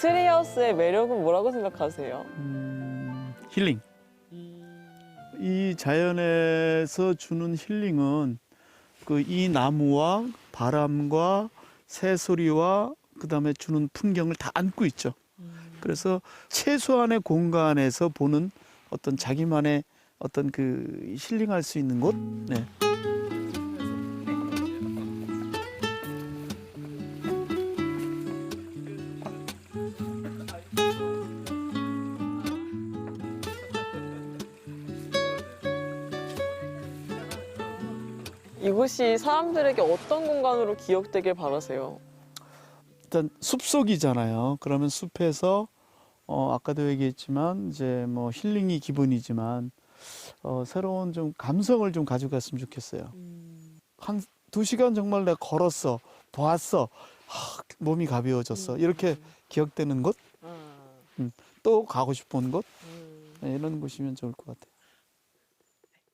트리하우스의 매력은 뭐라고 생각하세요? 음, 힐링. 이 자연에서 주는 힐링은 그 이 나무와 바람과 새소리와 그다음에 주는 풍경을 다 안고 있죠. 그래서 최소한의 공간에서 보는 어떤 자기만의 어떤 그 힐링할 수 있는 곳. 네. 이곳이 사람들에게 어떤 공간으로 기억되길 바라세요? 일단 숲속이잖아요. 그러면 숲에서 어 아까도 얘기했지만 이제 뭐 힐링이 기본이지만 어 새로운 좀 감성을 좀 가져갔으면 좋겠어요. 한두 시간 정말 내가 걸었어, 보았어, 하, 몸이 가벼워졌어. 이렇게 기억되는 곳, 또 가고 싶은 곳 네, 이런 곳이면 좋을 것 같아요.